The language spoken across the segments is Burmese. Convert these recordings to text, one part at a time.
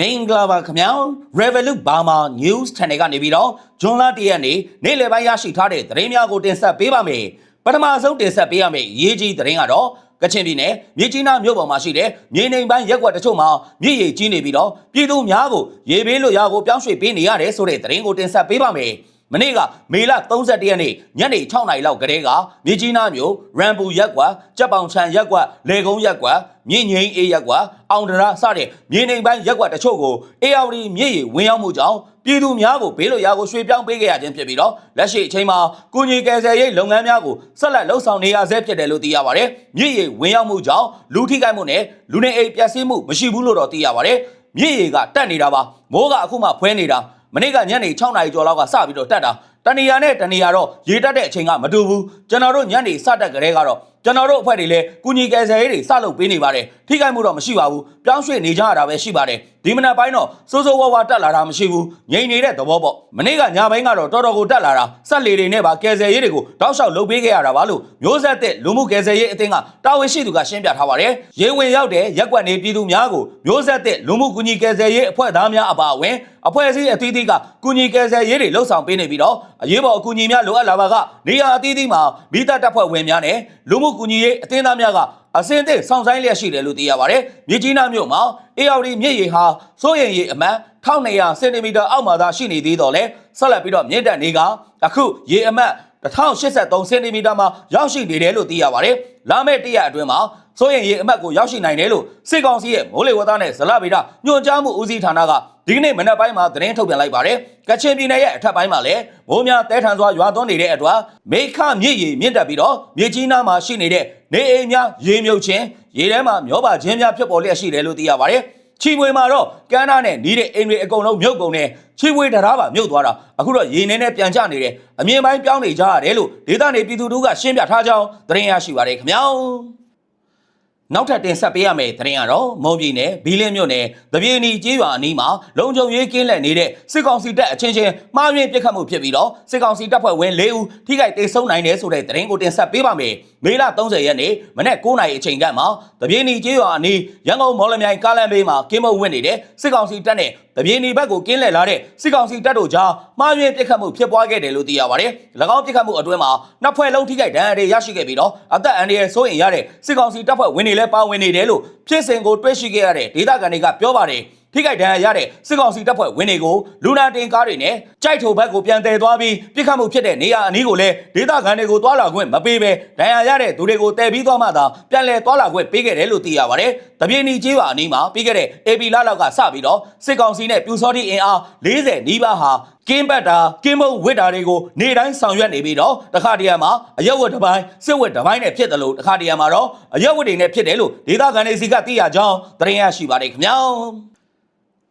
မင်္ဂလာပါခင်ဗျာ Revolut Burma News Channel ကနေပြီးတော့ဂျွန်လာတရက်နေ့နေ့လယ်ပိုင်းရရှိထားတဲ့သတင်းများကိုတင်ဆက်ပေးပါမယ်ပထမဆုံးတင်ဆက်ပေးရမယ့်ရေးကြီးသတင်းကတော့ကချင်ပြည်နယ်မြေကြီးနားမြို့ပေါ်မှာရှိတဲ့မြေနေပိုင်းရက်ကွက်တချို့မှာမြစ်ရေကြီးနေပြီးတော့ပြည်သူများကိုရေဘေးလွတ်ရာကိုပြောင်းရွှေ့ပေးနေရတယ်ဆိုတဲ့သတင်းကိုတင်ဆက်ပေးပါမယ် မနေ့ကမေလ31ရက်နေ့ညနေ6နာရီလောက်ကတည်းကမြေကြီးနားမြို့ရန်ပူရက်ကွက်ကြက်ပောင်ချံရက်ကွက်လေကုန်းရက်ကွက်မြင့်ငိမ့်အေးရက်ကွက်အောင်ဒရာစတဲ့မြေနေပိုင်းရက်ကွက်တချို့ကိုအေယာဝတီမြစ်ရေဝင်ရောက်မှုကြောင့်ပြည်သူများကိုဘေးလွတ်ရာကိုရွှေ့ပြောင်းပေးခဲ့ရခြင်းဖြစ်ပြီးတော့လက်ရှိအချိန်မှာကုညီကယ်ဆယ်ရေးလုပ်ငန်းများကိုဆက်လက်လှုပ်ဆောင်နေရဆဲဖြစ်တယ်လို့သိရပါတယ်မြစ်ရေဝင်ရောက်မှုကြောင့်လူထိခိုက်မှုနဲ့လူနေအိမ်ပျက်စီးမှုမရှိဘူးလို့တော့သိရပါတယ်မြစ်ရေကတက်နေတာပါမိုးကအခုမှဖွဲနေတာ မနေ့ကညနေ6နာရီကျော်လောက်ကစပြီးတော့တက်တာတဏီယာနဲ့တဏီယာတော့ရေတက်တဲ့အချိန်ကမတူဘူးကျွန်တော်တို့ညနေစတက်ကြတဲ့ကတော့ကျွန်တော်တို့အဖွဲ့တွေလည်းကုညီကယ်ဆယ်ရေးတွေစလုပ်ပေးနေပါတယ်ထိခိုက်မှုတော့မရှိပါဘူးပြောင်းရွှေ့နေကြရတာပဲရှိပါတယ် ဒီမနက်ပိုင်းတော့စိုးစိုးဝါးဝါတက်လာတာမရှိဘူးငြိမ်နေတဲ့သဘောပေါ့မနေ့ကညပိုင်းကတော့တော်တော်ကိုတက်လာတာဆက်လေတွေနဲ့ပါကယ်ဆယ်ရေးတွေကိုတောက်လျှောက်လုပ်ပေးခဲ့ရတာပါလို့မျိုးဆက်တဲ့လူမှုကယ်ဆယ်ရေးအသင်းကတာဝန်ရှိသူကရှင်းပြထားပါတယ်ရေဝင်ရောက်တဲ့ရက်ကွက်နေပြည်သူများကိုမျိုးဆက်တဲ့လူမှုကူညီကယ်ဆယ်ရေးအဖွဲ့သားများအပါအဝင်အဖွဲ့အစည်းအသီးသီးကကူညီကယ်ဆယ်ရေးတွေလှုပ်ဆောင်ပေးနေပြီးတော့အရေးပေါ်အကူအညီများလိုအပ်လာပါကနေရာအသီးသီးမှာမိသားတပ်ဖွဲ့ဝင်များနဲ့လူမှုကူညီရေးအသင်းသားများက အစင်းသစ်ဆောင်ဆိုင်လျက်ရှိတယ်လို့သိရပါတယ်။မြေကြီးနားမြို့မှာအေအော်ဒီမြစ်ရေဟာစိုးရိမ်ရေအမှန်1200စင်တီမီတာအောက်မှာသာရှိနေသေးတော့လဲဆက်လက်ပြီးတော့မြင့်တက်နေကအခုရေအမှတ်1083စင်တီမီတာမှာရောက်ရှိနေတယ်လို့သိရပါတယ်။လာမယ့်တရက်အတွင်းမှာ စိုးရင်ရေအမှတ်ကိုရောက်ရှိနိုင်တယ်လို့စစ်ကောင်စီရဲ့မိုးလေဝသနဲ့ဇလဗေဒညွှန်ကြားမှုဦးစီးဌာနကဒီကနေ့မနက်ပိုင်းမှာသတင်းထုတ်ပြန်လိုက်ပါတယ်။ကချင်ပြည်နယ်ရဲ့အထက်ပိုင်းမှာလည်းမိုးများတဲထန်စွာရွာသွန်းနေတဲ့အတွက်မေခမြစ်ရေမြင့်တက်ပြီးတော့မြေကြီးနားမှာရှိနေတဲ့နေအိမ်များရေမြုပ်ခြင်းရေထဲမှာမျောပါခြင်းများဖြစ်ပေါ်လျက်ရှိတယ်လို့သိရပါတယ်။ချီပွေမှာတော့ကမ်းနားနဲ့နီးတဲ့အိမ်တွေအကုန်လုံးမြုပ်ကုန်တယ်ချီပွေတရားပါမြုပ်သွားတာအခုတော့ရေနေနဲ့ပြန်ကျနေတယ်အမြင်ပိုင်းပြောင်းနေကြရတယ်လို့ဒေသနေပြည်သူတို့ကရှင်းပြထားကြောင်းသတင်းရရှိပါတယ်ခင်ဗျာ နောက်ထပ်တင်ဆက်ပေးရမယ့်သတင်းကတော့မုံပြည်နယ်ဘီလင်းမြို့နယ်တပြေနီကျေးရွာအနီးမှာလုံခြုံရေးကင်းလှည့်နေတဲ့စစ်ကောင်စီတပ်အချင်းချင်းမှားယွင်းပစ်ခတ်မှုဖြစ်ပြီးတော့စစ်ကောင်စီတပ်ဖွဲ့ဝင်၄ဦးထိခိုက်ဒေဆုံးနိုင်တယ်ဆိုတဲ့သတင်းကိုတင်ဆက်ပေးပါမယ်မေလ30ရက်နေ့မနေ့9နာရီအချိန်ကမှတပြေနီကျေးရွာအနီးရန်ကုန်မော်လမြိုင်ကားလမ်းဘေးမှာကင်းမုံဝင်နေတဲ့စစ်ကောင်စီတပ်နဲ့တပြေနီဘက်ကိုကင်းလှည့်လာတဲ့စစ်ကောင်စီတပ်တို့ကြားမှားယွင်းပစ်ခတ်မှုဖြစ်ပွားခဲ့တယ်လို့သိရပါတယ်၎င်းပစ်ခတ်မှုအတွင်းမှာနှစ်ဖွဲ့လုံးထိခိုက်ဒဏ်ရာတွေရရှိခဲ့ပြီးတော့အသက်အန္တရာယ်စိုးရိမ်ရတဲ့စစ်ကောင်စီတပ်ဖွဲ့ဝင်တွေလည်းပါဝင်နေတယ်လို့ဖြစ်စဉ်ကိုတွေ့ရှိခဲ့ရတဲ့ဒေသခံတွေကပြောပါတယ် ထိခိုက်ဒဏ်ရာရတဲ့စစ်ကောင်စီတပ်ဖွဲ့ဝင်တွေကိုလူနာတင်ကားတွေနဲ့ကြိုက်ထုံဘက်ကိုပြန်တည်သွားပြီးပြစ်ခတ်မှုဖြစ်တဲ့နေရာအနီးကိုလည်းဒေသခံတွေကိုတွာလာခွင့်မပေးဘဲဒဏ်ရာရတဲ့သူတွေကိုတည်ပြီးသွားမှသာပြန်လည်တွာလာခွင့်ပေးခဲ့တယ်လို့သိရပါတယ်။တပြင်းနီကျေးရွာအနီးမှာပြီးခဲ့တဲ့ AB လလောက်ကစပြီးတော့စစ်ကောင်စီနဲ့ပြူစောတိအင်အား40နီးပါးဟာကင်းပတ်တာကင်းမုံဝစ်တာတွေကိုနေတိုင်းဆောင်ရွက်နေပြီးတော့တခါတရံမှာအရက်ဝတ်တစ်ပိုင်းစစ်ဝတ်တစ်ပိုင်းနဲ့ဖြစ်တယ်လို့တခါတရံမှာတော့အရက်ဝတ်တွေနဲ့ဖြစ်တယ်လို့ဒေသခံတွေစီကသိရကြောင်းသတင်းရရှိပါတယ်ခင်ဗျာ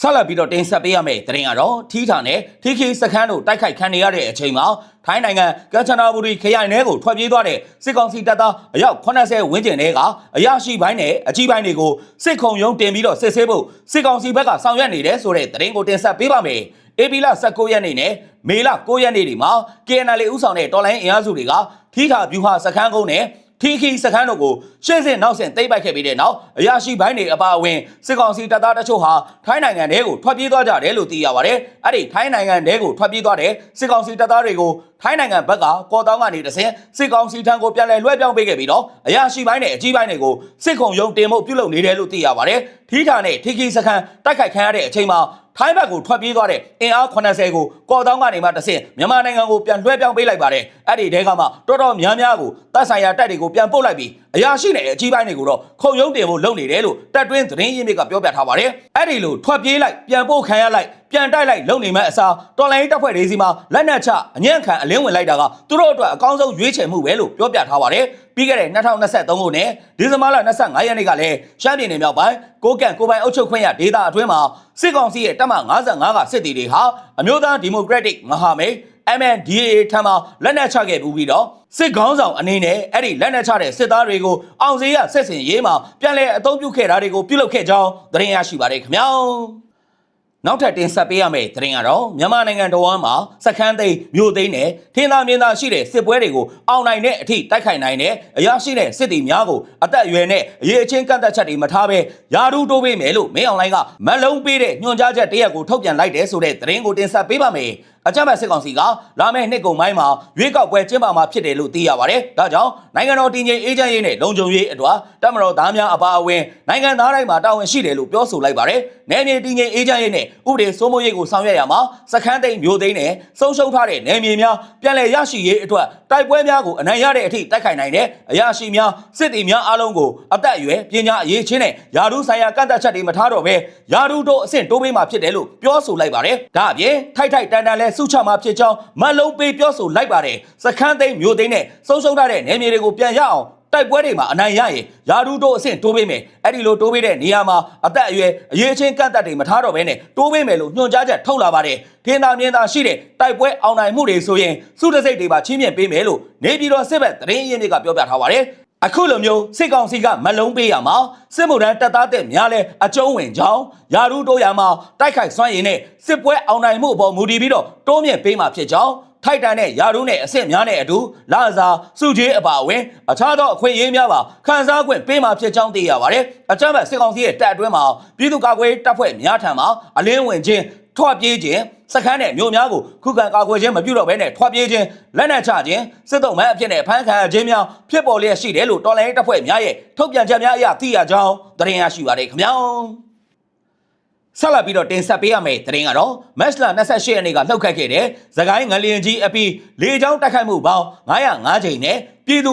ဆက်လက်ပြီးတော့တင်ဆက်ပေးရမယ့်သတင်းကတော့ထီးထာနဲ့ထီခီစခန်းတို့တိုက်ခိုက်ခံနေရတဲ့အချိန်မှာထိုင်းနိုင်ငံကမ်ချနာဘူရီခရိုင်ထဲကိုထွက်ပြေးသွားတဲ့စစ်ကောင်စီတပ်သားအယောက်80ဝန်းကျင်တွေကအရာရှိပိုင်းနဲ့အကြီးပိုင်းတွေကိုစစ်ခုံရုံးတင်ပြီးတော့စစ်ဆေးဖို့စစ်ကောင်စီဘက်ကဆောင်ရွက်နေတယ်ဆိုတဲ့သတင်းကိုတင်ဆက်ပေးပါမယ်။ AP လ19ရက်နေ့နဲ့မေလ9ရက်နေ့တွေမှာ KNL ဥဆောင်တဲ့တော်လိုင်းအင်အားစုတွေကထီးထာဗျူဟာစခန်းကုန်းနဲ့ ထီခီစခန်းတို့ကိုရှင်းစင်နောက်ဆင်သိမ့်ပိုက်ခဲ့ပြီးတဲ့နောက်အရာရှိပိုင်းတွေအပါအဝင်စစ်ကောင်စီတပ်သားတချို့ဟာထိုင်းနိုင်ငံထဲကိုထွက်ပြေးသွားကြတယ်လို့သိရပါတယ်။အဲ့ဒီထိုင်းနိုင်ငံထဲကိုထွက်ပြေးသွားတဲ့စစ်ကောင်စီတပ်သားတွေကိုထိုင်းနိုင်ငံဘက်ကကော်တောင်းကနေတဆင်စစ်ကောင်စီထံကိုပြန်လည်လွှဲပြောင်းပေးခဲ့ပြီးတော့အရာရှိပိုင်းနဲ့အကြီးပိုင်းတွေကိုစစ်ခုံရုံးတင်မှုပြုလုပ်နေတယ်လို့သိရပါတယ်။ထီထာနဲ့ထီခီစခန်းတိုက်ခိုက်ခံရတဲ့အချိန်မှာ ထိုင်းဘက်ကိုထွက်ပြေးသွားတဲ့အင်အား80ကိုကော်တောင်းကနေမှတဆင့်မြန်မာနိုင်ငံကိုပြန်လွှဲပြောင်းပေးလိုက်ပါတယ်အဲ့ဒီတဲကမှတော်တော်များများကိုတပ်ဆိုင်ရာတပ်တွေကိုပြန်ပို့လိုက်ပြီး အရာရှိနဲ့အကြီးပိုင်းတွေကိုတော့ခုံရုံးတင်ဖို့လုပ်နေတယ်လို့တပ်တွင်းသတင်းရင်းမြစ်ကပြောပြထားပါတယ်အဲ့ဒီလိုထွက်ပြေးလိုက်ပြန်ပို့ခံရလိုက်ပြန်တိုက်လိုက်လုံနေမဲ့အစားတော်လိုင်းတပ်ဖွဲ့တွေစီမှာလက်နက်ချအညံ့ခံအလင်းဝင်လိုက်တာကသူတို့အတွက်အကောင်းဆုံးရွေးချယ်မှုပဲလို့ပြောပြထားပါတယ်ပြီးခဲ့တဲ့2023ခုနှစ်ဒီဇင်ဘာလ25ရက်နေ့ကလည်းရှမ်းပြည်နယ်မြောက်ပိုင်းကိုကန့်ကိုပိုင်အုပ်ချုပ်ခွင့်ရဒေသအတွင်းမှာစစ်ကောင်စီရဲ့တပ်မ55ကစစ်တီတွေဟာအမျိုးသားဒီမိုကရက်တစ်မဟာမိတ် MNDAA ထံမှလက်နက်ချခဲ့ပူပြီးတော့ စစ်ကောင်းဆောင်အနေနဲ့အဲ့ဒီလက်နက်ချတဲ့စစ်သားတွေကိုအောင်စေးရဆက်စင်ရေးမှာပြန်လည်အသုံးပြုခဲ့တာတွေကိုပြုလုပ်ခဲ့ကြောင်းသတင်းရရှိပါတယ်ခင်ဗျာနောက်ထပ်တင်ဆက်ပေးရမယ့်သတင်းကတော့မြန်မာနိုင်ငံတော်ဝန်မှာစခန်းသိမ်းမြို့သိမ်းနဲ့ထင်းသားမြင်းသားရှိတဲ့စစ်ပွဲတွေကိုအောင်နိုင်တဲ့အထိတိုက်ခိုက်နိုင်တဲ့အရာရှိတဲ့စစ်တီများကိုအသက်အရွယ်နဲ့အရေးအချင်းကန့်သက်ချက်တွေမထားဘဲယာဒူတိုးပေးမယ်လို့မင်းအောင်လိုင်းကမက်လုံးပေးတဲ့ညွှန်ကြားချက်တရက်ကိုထုတ်ပြန်လိုက်တယ်ဆိုတဲ့သတင်းကိုတင်ဆက်ပေးပါမယ် အကြမ်းဖက်စစ်ကောင်စီကလာမယ့်နှစ်ကုန်ပိုင်းမှာရွေးကောက်ပွဲကျင်းပမှာဖြစ်တယ်လို့သိရပါတယ်။ဒါကြောင့်နိုင်ငံတော်တည်ငြိမ်အေးချမ်းရေးနဲ့လုံခြုံရေးအတွက်တပ်မတော်သားများအပါအဝင်နိုင်ငံသားတိုင်းမှာတာဝန်ရှိတယ်လို့ပြောဆိုလိုက်ပါတယ်။နယ်မြေတည်ငြိမ်အေးချမ်းရေးနဲ့ဥပဒေစိုးမိုးရေးကိုဆောင်ရွက်ရမှာစခန်းသိမ်းမျိုးသိမ်းနဲ့ဆုံးရှုံးထားတဲ့နယ်မြေများပြည်လည်ရရှိရေးအတွက်တိုက်ပွဲများကိုအနိုင်ရတဲ့အထိတိုက်ခိုက်နိုင်တဲ့အရာရှိများစစ်တီများအားလုံးကိုအသက်အရွယ်ပညာအရေးချင်းနဲ့ယာဒူဆိုင်ရာကန့်သက်ချက်တွေမထားတော့ဘဲယာဒူတို့အဆင့်တိုးပေးမှာဖြစ်တယ်လို့ပြောဆိုလိုက်ပါတယ်။ဒါအပြင်ထိုက်ထိုက်တန်တန်လဲစုချမှာဖြစ်ကြောင်းမတ်လုံးပေးပြောဆိုလိုက်ပါတယ်။စခန်းသိမ်းမျိုးသိမ်းနဲ့ဆုံးရှုံးထားတဲ့နယ်မြေတွေကိုပြန်ရအောင်တိုက်ပွဲတွေမှာအနိုင်ရရင်ယာဒူတို့အဆင့်တိုးပေးမယ်အဲ့ဒီလိုတိုးပေးတဲ့နေရာမှာအသက်အရွယ်အရေးချင်းကန့်သက်တွေမထားတော့ဘဲနဲ့တိုးပေးမယ်လို့ညွှန်ကြားချက်ထုတ်လာပါတယ်ထင်းသားမြင်းသားရှိတဲ့တိုက်ပွဲအောင်နိုင်မှုတွေဆိုရင်စုတစိတ်တွေပါချင်းမြင့်ပေးမယ်လို့နေပြည်တော်စစ်ဘက်သတင်းရင်းမြစ်ကပြောပြထားပါတယ် အခုလိုမျိုးစစ်ကောင်စီကမလုံးပေးရမှာစစ်မှုထမ်းတပ်သားတဲ့များလဲအကျုံးဝင်ကြောင်းယာရုတိုးရမှာတိုက်ခိုက်စွမ်းရည်နဲ့စစ်ပွဲအောင်နိုင်မှုအပေါ်မူတည်ပြီးတော့တိုးမြင့်ပေးမှာဖြစ်ကြောင်းထိုက်တန်တဲ့ယာရုနဲ့အဆင့်များနဲ့အတူလာစားစုကြီးအပါအဝင်အခြားသောအခွင့်အရေးများပါခန်းစားခွင့်ပေးမှာဖြစ်ကြောင်းသိရပါတယ်အကြမ်းဖက်စစ်ကောင်စီရဲ့တပ်အတွင်းမှာပြည်သူ့ကာကွယ်ရေးတပ်ဖွဲ့များထံမှာအလင်းဝင်ခြင်းထွက်ပြေးခြင်း စခန်းနဲ့မြို့များကိုခုခံကာကွယ်ခြင်းမပြုတော့ဘဲနဲ့ထွက်ပြေးခြင်းလက်နက်ချခြင်းစစ်တုံးမှအဖြစ်နဲ့ဖမ်းခံရခြင်းများဖြစ်ပေါ်လျက်ရှိတယ်လို့တော်လိုင်းတပ်ဖွဲ့များရဲ့ထုတ်ပြန်ချက်များအရသိရကြောင်းသတင်းရရှိပါတယ်ခင်ဗျာဆက်လက်ပြီးတော့တင်ဆက်ပေးရမယ့်သတင်းကတော့မက်စလာ28ရက်နေ့ကလှုပ်ခတ်ခဲ့တဲ့သခိုင်းငလျင်ကြီးအပီလေကြောင်းတိုက်ခိုက်မှုပေါင်း905ချိန်နဲ့ပြည်သူ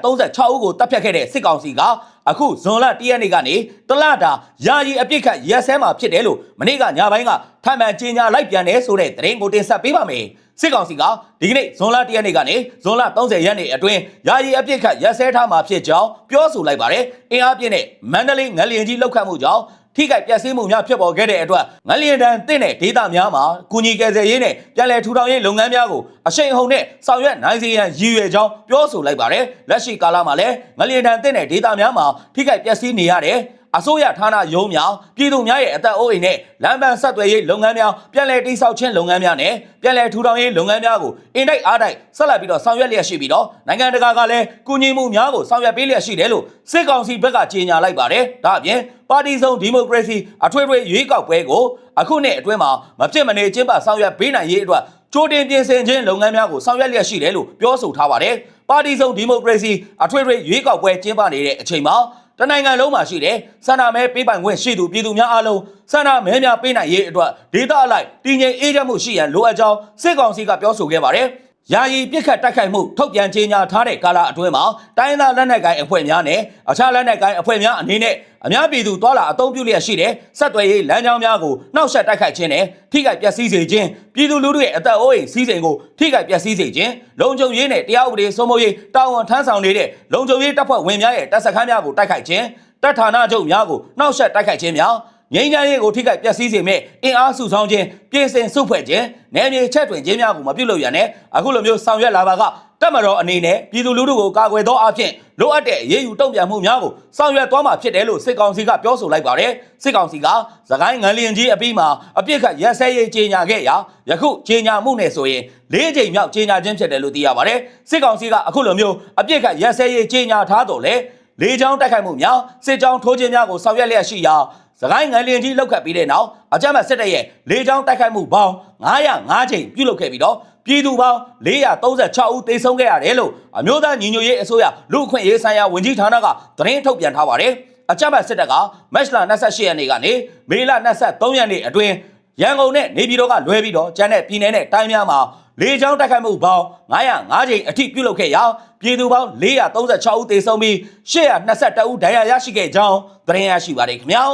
436ဦးကိုတပ်ဖြတ်ခဲ့တဲ့စစ်ကောင်စီက အခုဇွန်လ1ရက်နေ့ကနေတလတာယာယီအပြစ်ခတ်ရက်စဲမှာဖြစ်တယ်လို့မနေ့ကညပိုင်းကထပ်မံကြေညာလိုက်ပြန်တယ်ဆိုတဲ့သတင်းကိုတင်ဆက်ပေးပါမယ်စစ်ကောင်စီကဒီကနေ့ဇွန်လ1ရက်နေ့ကနေဇွန်လ30ရက်နေ့အတွင်းယာယီအပြစ်ခတ်ရက်စဲထားမှာဖြစ်ကြောင်းပြောဆိုလိုက်ပါတယ်အင်အားပြည့်နဲ့မန္တလေးငလျင်ကြီးလှုပ်ခတ်မှုကြောင့် ထိခိုက်ပျက်စီးမှုများဖြစ်ပေါ်ခဲ့တဲ့အတွက်ငလျင်တန်တင့်တဲ့ဒေသများမှာကုညီကယ်ဆယ်ရေးနဲ့ပြည်လဲထူထောင်ရေးလုပ်ငန်းများကိုအရှိန်အဟုန်နဲ့ဆောင်ရွက်နိုင်စေရန်ရည်ရွယ်ကြောင်းပြောဆိုလိုက်ပါတယ်လက်ရှိကာလမှာလည်းငလျင်တန်တင့်တဲ့ဒေသများမှာထိခိုက်ပျက်စီးနေရတဲ့ အစိုးရဌာနရုံးများပြည်သူများရဲ့အသက်အိုးအိမ်နဲ့လမ်းပန်းဆက်သွယ်ရေးလုပ်ငန်းများပြည်လဲတိစောက်ခြင်းလုပ်ငန်းများနဲ့ပြည်လဲထူထောင်ရေးလုပ်ငန်းများကိုအင်တိုက်အားတိုက်ဆက်လက်ပြီးတော့ဆောင်ရွက်လျက်ရှိပြီးတော့နိုင်ငံတကာကလည်းကူညီမှုများကိုဆောင်ရွက်ပေးလျက်ရှိတယ်လို့စစ်ကောင်စီဘက်ကကြေညာလိုက်ပါတယ်ဒါအပြင်ပါတီစုံဒီမိုကရေစီအထွေထွေရွေးကောက်ပွဲကိုအခုနှစ်အတွင်းမှာမဖြစ်မနေကျင်းပဆောင်ရွက်ပေးနိုင်ရေးအတွက်ကြိုတင်ပြင်ဆင်ခြင်းလုပ်ငန်းများကိုဆောင်ရွက်လျက်ရှိတယ်လို့ပြောဆိုထားပါတယ်ပါတီစုံဒီမိုကရေစီအထွေထွေရွေးကောက်ပွဲကျင်းပနေတဲ့အချိန်မှာ တနိုင်ငံလုံးမှာရှိတဲ့ဆန္ဒမဲပေးပိုင်ခွင့်ရှိသူပြည်သူများအားလုံးဆန္ဒမဲများပေးနိုင်ရေးအတွက်ဒေသအလိုက်တည်ငြိမ်အေးချမ်းမှုရှိရန်လိုအပ်ကြောင်းစစ်ကောင်စီကပြောဆိုခဲ့ပါတယ်။ ယာယီပြစ်ခတ်တိုက်ခိုက်မှုထုတ်ပြန်ကြေညာထားတဲ့ကာလအတွင်းမှာတိုင်းဒေသလက်နက်ကိုင်အဖွဲ့များနဲ့အခြားလက်နက်ကိုင်အဖွဲ့များအနေနဲ့အများပြည်သူတွာလာအုံပြုလျက်ရှိတဲ့ဆက်သွယ်ရေးလမ်းကြောင်းများကိုနှောက်ယှက်တိုက်ခိုက်ခြင်းနဲ့ထိခိုက်ပျက်စီးစေခြင်းပြည်သူလူထုရဲ့အသက်အိုးအိမ်စီးစိမ်ကိုထိခိုက်ပျက်စီးစေခြင်းလုံခြုံရေးနဲ့တရားဥပဒေစိုးမိုးရေးတာဝန်ထမ်းဆောင်နေတဲ့လုံခြုံရေးတပ်ဖွဲ့ဝင်များရဲ့တပ်စခန်းများကိုတိုက်ခိုက်ခြင်းတပ်ဌာနချုပ်များကိုနှောက်ယှက်တိုက်ခိုက်ခြင်းများ ငိမ့်ချမ်းရေးကိုထိခိုက်ပျက်စီးစေမဲ့အင်အားစုဆောင်ခြင်းပြင်ဆင်စုဖွဲ့ခြင်းနယ်မြေချက်တွင်ခြင်းများကိုမပြုလုပ်ရနဲ့အခုလိုမျိုးဆောင်ရွက်လာပါကတက်မတော်အနေနဲ့ပြည်သူလူထုကိုကာကွယ်သောအဖြစ်လိုအပ်တဲ့အရေးယူတုံ့ပြန်မှုများကိုဆောင်ရွက်သွားမှာဖြစ်တယ်လို့စစ်ကောင်စီကပြောဆိုလိုက်ပါတယ်စစ်ကောင်စီကသခိုင်းငလျင်ကြီးအပြီးမှာအပြစ်ခတ်ရက်စဲရေးကြေညာခဲ့ရာယခုကြေညာမှုနဲ့ဆိုရင်၄ချိန်မြောက်ကြေညာခြင်းဖြစ်တယ်လို့သိရပါတယ်စစ်ကောင်စီကအခုလိုမျိုးအပြစ်ခတ်ရက်စဲရေးကြေညာထားတော့လေလေကြောင်းတိုက်ခိုက်မှုများစစ်ကြောင်းထိုးခြင်းများကိုဆောင်ရွက်လျက်ရှိရာ စကိုင်းငလျင်ကြီးလောက်ခတ်ပြီးတဲ့နောက်အကြမ်းဖက်စစ်တပ်ရဲ့လေကြောင်းတိုက်ခိုက်မှုပေါင်း905ချိန်ပြုလုပ်ခဲ့ပြီးတော့ပြည်သူပေါင်း436ဦးသေဆုံးခဲ့ရတယ်လို့အမျိုးသားညီညွတ်ရေးအစိုးရလူ့အခွင့်အရေးဆိုင်ရာဝန်ကြီးဌာနကသတင်းထုတ်ပြန်ထားပါတယ်အကြမ်းဖက်စစ်တပ်ကမတ်လ28ရက်နေ့ကနေမေလ23ရက်နေ့အတွင်းရန်ကုန်နဲ့နေပြည်တော်ကလွဲပြီးတော့ကျန်တဲ့ပြည်내နဲ့တိုင်းများမှာ လေကြောင်းတိုက်ခိုက်မှုပေါင်း905ချိန်အထိပြုလုပ်ခဲ့ရာပြည်သူပေါင်း436ဦးသေဆုံးပြီး822ဦးဒဏ်ရာရရှိခဲ့ကြောင်းသတင်းရရှိပါတယ်ခင်ဗျာ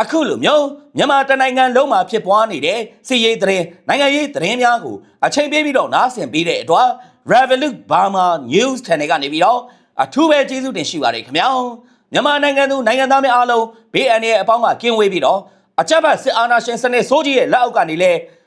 အခုလိုမျိုးမြန်မာတနိုင်ငံလုံးမှာဖြစ်ပွားနေတဲ့စီရေးသတင်းနိုင်ငံရေးသတင်းများကိုအချိန်ပေးပြီးတော့နားဆင်ပေးတဲ့အတွက် Revolut Burma News Channel ကနေပြီးတော့အထူးပဲကျေးဇူးတင်ရှိပါတယ်ခင်ဗျာမြန်မာနိုင်ငံသူနိုင်ငံသားများအားလုံးဘေးအန္တရာယ်အပေါင်းကကင်းဝေးပြီးတော့အကြမ်းဖက်စစ်အာဏာရှင်စနစ်စိုးကြီးရဲ့လက်အောက်ကနေလဲ